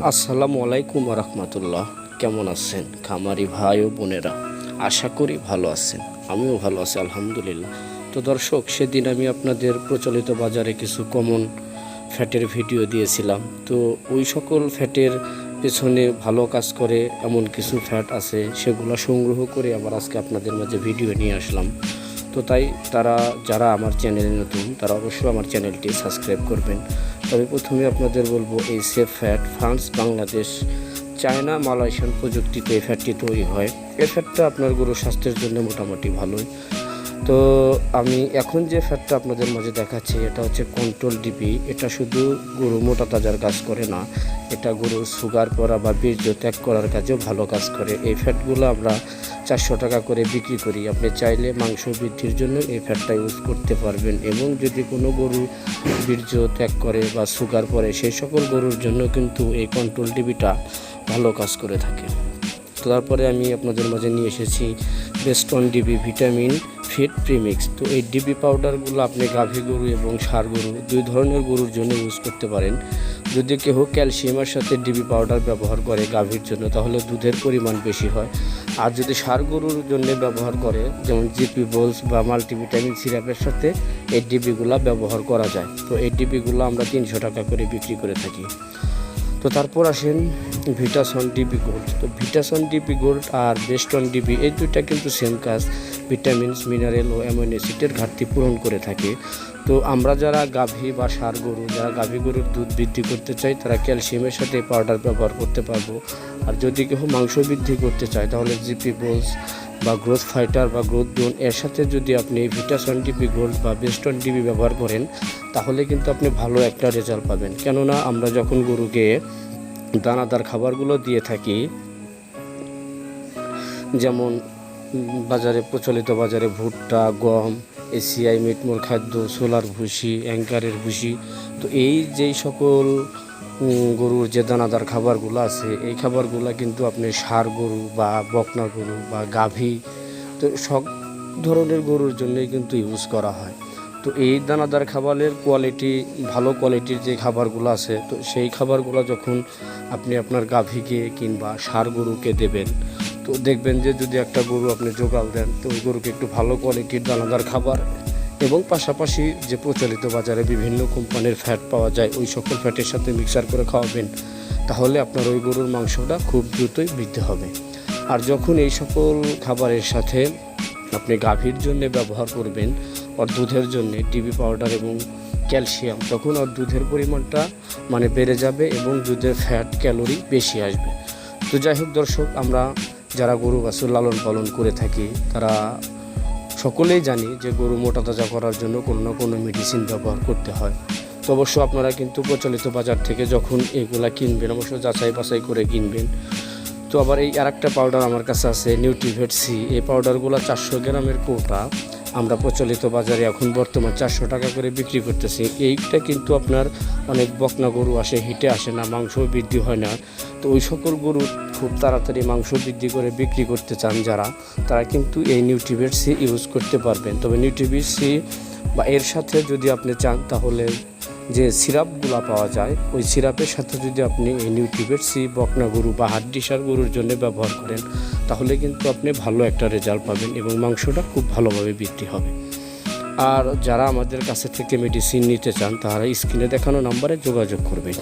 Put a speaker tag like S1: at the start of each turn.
S1: আসসালামু আলাইকুম রহমতুল্লাহ কেমন আছেন? খামারি ভাই ও বোনেরা, আশা করি ভালো আছেন। আমিও ভালো আছি, আলহামদুলিল্লাহ। তো দর্শক, সেদিন আমি আপনাদের প্রচলিত বাজারে কিছু কমন ফ্যাটের ভিডিও দিয়েছিলাম। তো ওই সকল ফ্যাটের পেছনে ভালো কাজ করে এমন কিছু ফ্যাট আছে, সেগুলো সংগ্রহ করে আবার আজকে আপনাদের মাঝে ভিডিও নিয়ে আসলাম। তো তাই তারা, যারা আমার চ্যানেলে নতুন, তারা অবশ্যই আমার চ্যানেলটি সাবস্ক্রাইব করবেন। তবে প্রথমে আপনাদের বলব, এই safe fat France Bangladesh China Malaysian প্রযুক্তিতে এই ফ্যাটটি তৈরি হয়। এই ফ্যাটটা আপনার গরুর স্বাস্থ্যের জন্য মোটামুটি ভালোই। তো আমি এখন যে ফ্যাটটা আপনাদের মাঝে দেখাচ্ছি, এটা হচ্ছে কন্ট্রোল ডিপি এটা শুধু গরু মোটা তাজার কাজ করে না এটা গরু সুগার করা বা বীর্য ত্যাগ করার কাজেও ভালো কাজ করে। এই ফ্যাটগুলো আমরা চারশো টাকা করে বিক্রি করি। আপনি চাইলে মাংস বৃদ্ধির জন্য এই ফ্যাটটা ইউজ করতে পারবেন এবং যদি কোনো গরু বীর্য ত্যাগ করে বা সুগার পরে সেই সকল গরুর জন্য কিন্তু এই কন্ট্রোল ডিবিটা ভালো কাজ করে থাকে। তো তারপরে আমি আপনাদের মাঝে নিয়ে এসেছি Beston DB vitamin fit premix. তো এই ডিবি পাউডারগুলো আপনি গাভী গরু এবং সার গরু দুই ধরনের গরুর জন্য ইউজ করতে পারেন। যদি কেউ ক্যালসিয়ামের সাথে ডিবি পাউডার ব্যবহার করে গাভীর জন্য, তাহলে দুধের পরিমাণ বেশি হয়। আর যদি সার গরুর জন্য ব্যবহার করে, যেমন জিপি বোলস বা মাল্টিভিটামিন সিরাপের সাথে এই ডিবিগুলো ব্যবহার করা যায়। তো এই ডিবিগুলো আমরা তিনশো টাকা করে বিক্রি করে থাকি। তো তারপর আসেন ভিটাসন ডিবি গোল্ড তো ভিটাসন ডিবি গোল্ড আর বেস্টন ডিবি এই দুইটা কিন্তু সেম কাজ। ভিটামিনস মিনারেল ও অ্যামাইনো অ্যাসিডের ঘাটতি পূরণ করে থাকে। তো আমরা যারা গাভী বা সার গরু, যারা গাভী গরুর দুধ বৃদ্ধি করতে চাই, তারা ক্যালসিয়ামের সাথে পাউডার ব্যবহার করতে পারব। আর যদি কেউ মাংস বৃদ্ধি করতে চায়, তাহলে জিপি বোলস বা গ্রোথ ফাইটার বা গ্রোথ ডোন এর সাথে যদি আপনি ভিটাসন ডিবি গোল্ড বা বেস্টন ডিবি ব্যবহার করেন, তাহলে কিন্তু আপনি ভালো একটা রেজাল্ট পাবেন। কেননা আমরা যখন গরুকে দানাদার খাবারগুলো দিয়ে থাকি, যেমন বাজারে, প্রচলিত বাজারে ভুট্টা, গম, এসিআই, মিটমোর খাদ্য, সোলার ভুসি অ্যাঙ্কারের ভুসি তো এই যেই সকল গরুর যে দানাদার খাবারগুলো আছে, এই খাবারগুলো কিন্তু আপনি ষাঁড় গরু বা বকনা গরু বা গাভী, তো সব ধরনের গরুর জন্যই কিন্তু ইউজ করা হয়। তো এই দানাদার খাবারের কোয়ালিটি ভালো কোয়ালিটির যে খাবারগুলো আছে, তো সেই খাবারগুলো যখন আপনি আপনার গাভীকে কিংবা ষাঁড় গরুকে দেবেন তো দেখবেন যে যদি একটা গরু আপনি জোগাল দেন, তো ওই গরুকে একটু ভালো কোয়ালিটির দানাদার খাবার এবং পাশাপাশি যে প্রচলিত বাজারে বিভিন্ন কোম্পানির ফ্যাট পাওয়া যায়, ওই সকল ফ্যাটের সাথে মিক্সার করে খাওয়াবেন, তাহলে আপনার ওই গরুর মাংসটা খুব দ্রুতই বৃদ্ধি হবে। আর যখন এই সকল খাবারের সাথে আপনি গাভীর জন্য ব্যবহার করবেন ওর দুধের জন্য টিবি পাউডার এবং ক্যালসিয়াম তখন ওর দুধের পরিমাণটা মানে বেড়ে যাবে এবং দুধের ফ্যাট ক্যালোরি বেশি আসবে। তো যাই হোক দর্শক, আমরা যারা গরু বাছুর লালন পালন করে থাকি, তারা সকলেই জানি যে গরু মোটা তাজা করার জন্য কোনো না কোনো মেডিসিন ব্যবহার করতে হয়। তো অবশ্য আপনারা কিন্তু প্রচলিত বাজার থেকে যখন এগুলা কিনবেন, অবশ্য যাচাই বাছাই করে কিনবেন। তো আবার এই আরেকটা পাউডার আমার কাছে আছে নিউট্রিভেট সি এই পাউডারগুলো চারশো গ্রামের কোটা। আমরা প্রচলিত বাজারে এখন বর্তমান চারশো টাকা করে বিক্রি করতেছি। এইটা কিন্তু আপনার অনেক বকনা গরু আসে, হিটে আসে না মাংস বৃদ্ধি হয় না। তো ওই সকল গরু খুব তাড়াতাড়ি মাংস বৃদ্ধি করে বিক্রি করতে চান যারা, তারা কিন্তু এই নিউট্রিভেট সি ইউজ করতে পারবেন। তবে নিউট্রিভেট সি বা এর সাথে যদি আপনি চান, তাহলে যে সিরাপগুলো পাওয়া যায়, ওই সিরাপের সাথে যদি আপনি এই সি বকনা গরু বা হাড্ডিসার গরুর জন্য ব্যবহার করেন, তাহলে কিন্তু আপনি ভালো একটা রেজাল্ট পাবেন এবং মাংসটা খুব ভালোভাবে বৃদ্ধি হবে। আর যারা আমাদের কাছে থেকে মেডিসিন নিতে চান, তারা স্ক্রিনে দেখানো নাম্বারে যোগাযোগ করবেন।